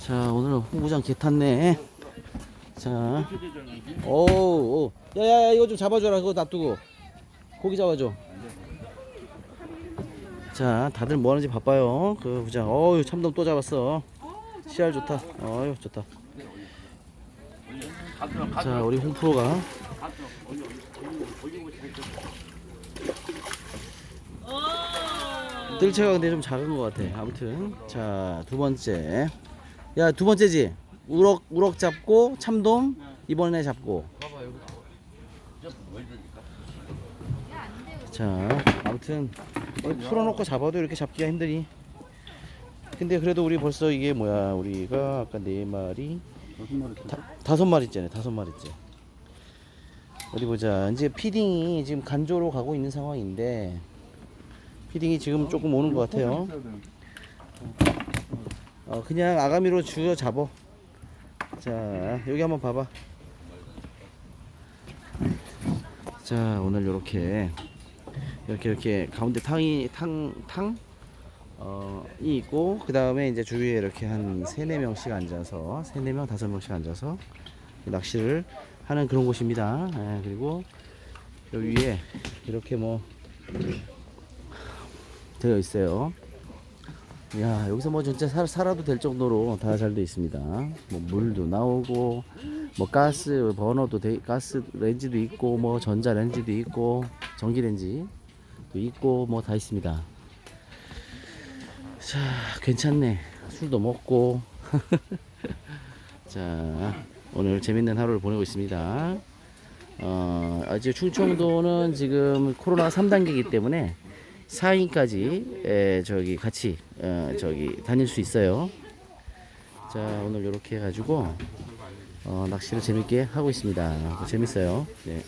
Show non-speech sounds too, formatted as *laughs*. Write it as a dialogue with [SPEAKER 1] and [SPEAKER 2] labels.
[SPEAKER 1] 자 오늘 홍구장 개 탔네. 자. 오우 야야야 이거 좀 잡아줘라. 그거 놔두고. 고기 잡아줘. 자 다들 뭐 하는지 바빠요. 그 부장. 어유 참돔 또 잡았어. 씨알 좋다. 어유 좋다. 자 우리 홍프로가. 뜰채가 근데 좀 작은 것 같아. 아무튼. 자 두 번째 야 두 번째지. 우럭 우럭 잡고 참돔 이번에 잡고. 자 아무튼 풀어놓고 잡아도 이렇게 잡기가 힘드니. 근데 그래도 우리 벌써 이게 뭐야 우리가 아까 네 마리 다, 다섯 마리째네 다섯 마리째. 어디 보자. 이제 피딩이 지금 간조로 가고 있는 상황인데 피딩이 지금 조금 오는 것 같아요 어, 그냥 아가미로 주워 잡어 자 여기 한번 봐봐 자 오늘 요렇게 이렇게 이렇게 가운데 탕이 탕 탕 어, 이 있고 그 다음에 이제 주위에 이렇게 한 세네 명씩 앉아서 세네 명 다섯 명씩 앉아서 낚시를 하는 그런 곳입니다. 예, 그리고 여기 위에 이렇게 뭐 되어 있어요. 야 여기서 뭐 진짜 살, 살아도 될 정도로 다 잘 돼 있습니다. 뭐 물도 나오고 뭐 가스 버너도 돼, 가스 렌지도 있고 뭐 전자 렌지도 있고 전기 렌지도 있고 뭐 다 있습니다. 자, 괜찮네. 술도 먹고. *laughs* 자, 오늘 재밌는 하루를 보내고 있습니다. 어, 아직 충청도는 지금 코로나 3단계이기 때문에 4인까지 에, 저기 같이 어, 저기 다닐 수 있어요. 자, 오늘 이렇게 해가지고 어, 낚시를 재밌게 하고 있습니다. 재밌어요. 네.